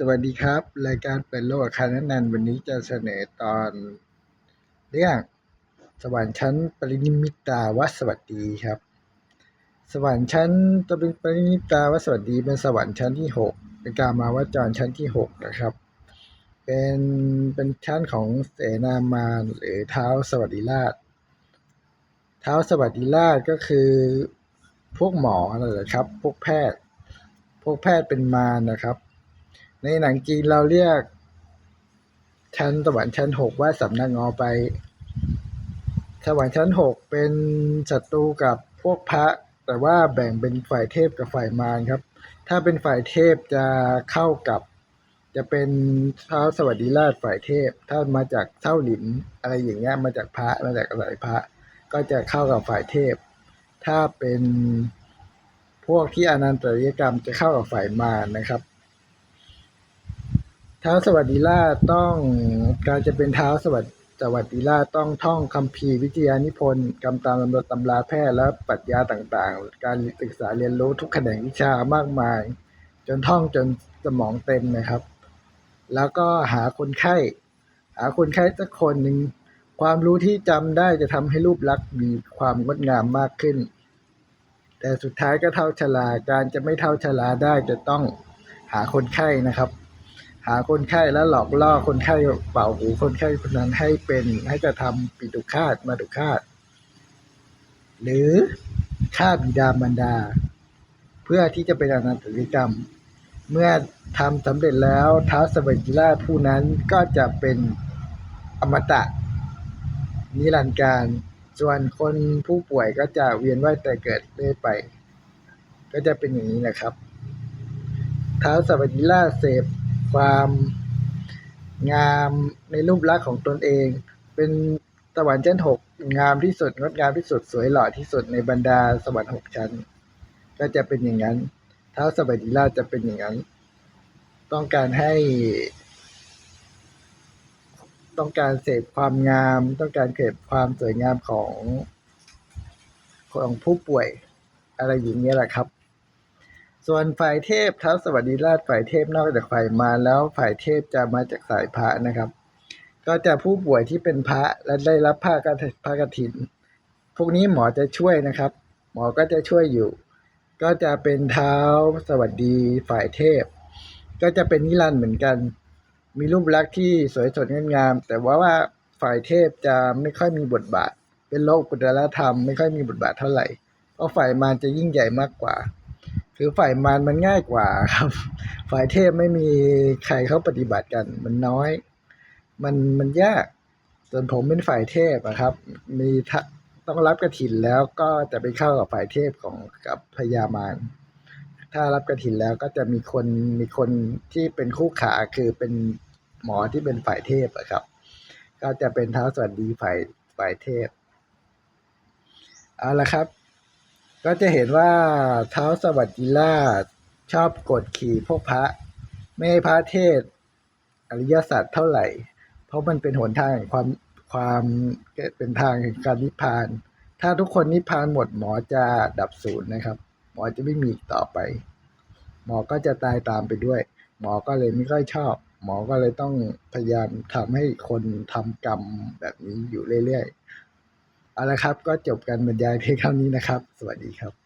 สวัสดีครับ รายการเปิดโลกอาคารนันวันนี้จะเสนอตอนเรื่องสวรรค์ชั้นปรินิมิตาวัสวัสดีครับ สวรรค์ชั้นตริปรินิมิตาวัสวัสดีเป็นสวรรค์ชั้นที่หกเป็นการมาวจรชั้นที่หกนะครับ เป็นเป็นชั้นของเสนามารหรือเท้าสวัสดิราช เท้าสวัสดิราชก็คือพวกหมอนั่นะครับ พวกแพทย์ พวกแพทย์เป็นมารนะครับ ในหนังจีนเราเรียก ชั้นสวรรค์ชั้นหกว่าสำนักงอไป สวรรค์ชั้นหกเป็นศัตรูกับพวกพระ แต่ว่าแบ่งเป็นฝ่ายเทพกับฝ่ายมารครับ ถ้าเป็นฝ่ายเทพจะเข้ากับ จะเป็นเท้าสวัสดิราชฝ่ายเทพ ถ้ามาจากเท่าหลินอะไรอย่างเงี้ยมาจากพระมาจากสายพระ ก็จะเข้ากับฝ่ายเทพ ถ้าเป็นพวกที่อนันตริยกรรมจะเข้ากับฝ่ายมารนะครับ ท้าวสวัสดิราต้องการจะเป็นท้าวสวัสสวัสดิราต้องท่องคัมภีร์วิทยานิพนธ์กำตามลำดับตำราแพทย์และปรัชญาต่างๆ การศึกษาเรียนรู้ทุกแขนงวิชามากมาย จนท่องจนสมองเต็มนะครับ แล้วก็หาคนไข้ หาคนไข้สักคนหนึ่งความรู้ที่จำได้จะทำให้รูปลักษณ์มีความงดงามมากขึ้น แต่สุดท้ายก็เท่าชราการจะไม่เท่าชราได้จะต้องหาคนไข้นะครับ หาคนไข้แล้วหลอกล่อคนไข้เป่าหูคนไข้คนนั้นให้เป็นให้กระทำปิตุคาตมาตุคาตหรือฆ่าบิดามารดา เพื่อที่จะเป็นอนันตริกรรม เมื่อทำสำเร็จแล้วท้าวสวัสดิราชผู้นั้นก็จะเป็นอมตะ นิรันดร์การ ส่วนคนผู้ป่วยก็จะเวียนว่ายแต่เกิดเรื่อยไป ก็จะเป็นอย่างนี้นะครับท้าวสวัสดิราชเสพ ความงามในรูปลักษณ์ของตนเอง เป็นสวรรค์ชั้นหกงามที่สุดงดงามที่สุดสวยหล่อที่สุดในบรรดาสวรรค์หกชั้น ก็จะเป็นอย่างนั้นท้าวสวัสดิราชจะเป็นอย่างนั้น ต้องการให้ ต้องการเสพความงาม ต้องการเสพความสวยงามของของผู้ป่วย อะไรอย่างเงี้ยแหละครับ ส่วนฝ่ายเทพท้าวสวัสดิราชฝ่ายเทพนอกจากฝ่ายมารแล้วฝ่ายเทพจะมาจากสายพระนะครับ ก็จะผู้ป่วยที่เป็นพระและได้รับผ้ากฐิผ้ากฐิน พวกนี้หมอจะช่วยนะครับ หมอก็จะช่วยอยู่ ก็จะเป็นเท้าสวัสดีฝ่ายเทพ ก็จะเป็นนิรันด์เหมือนกัน มีรูปลักษณ์ที่สวยสดงดงาม แต่ว่าว่าฝ่ายเทพจะไม่ค่อยมีบทบาท เป็นโลกปุตตรธรรมไม่ค่อยมีบทบาทเท่าไหร่เพราะฝ่ายมารจะยิ่งใหญ่มากกว่า คือฝ่ายมารมันง่ายกว่าครับ ฝ่ายเทพไม่มีใครเขาปฏิบัติกัน มันน้อย มันมันยากส่วนผมเป็นฝ่ายเทพอะครับ มีทะต้องรับกระถินแล้วก็จะไปเข้ากับฝ่ายเทพของกับพญามารถ้ารับกระถินแล้วก็จะมีคนมีคนที่เป็นคู่ขาคือเป็นหมอที่เป็นฝ่ายเทพอะครับ ก็จะเป็นเท้าสวัสดีฝ่ายฝ่ายเทพเอาละครับ ก็จะเห็นว่าเท้าวสวัสดิราชชอบกดขี่พวกพระ ไม่ให้พระเทศอริยสัจเท่าไหร่ เพราะมันเป็นหนทางแห่งความความเป็นทางแห่งการนิพพาน ถ้าทุกคนนิพพานหมดหมอจะดับศูนย์นะครับ หมอจะไม่มีต่อไป หมอก็จะตายตามไปด้วย หมอก็เลยไม่ค่อยชอบ หมอก็เลยต้องพยายามทำให้คนทำกรรมแบบนี้อยู่เรื่อยๆ เอาละครับ ก็จบการบรรยายเพียงเท่านี้นะครับ สวัสดีครับ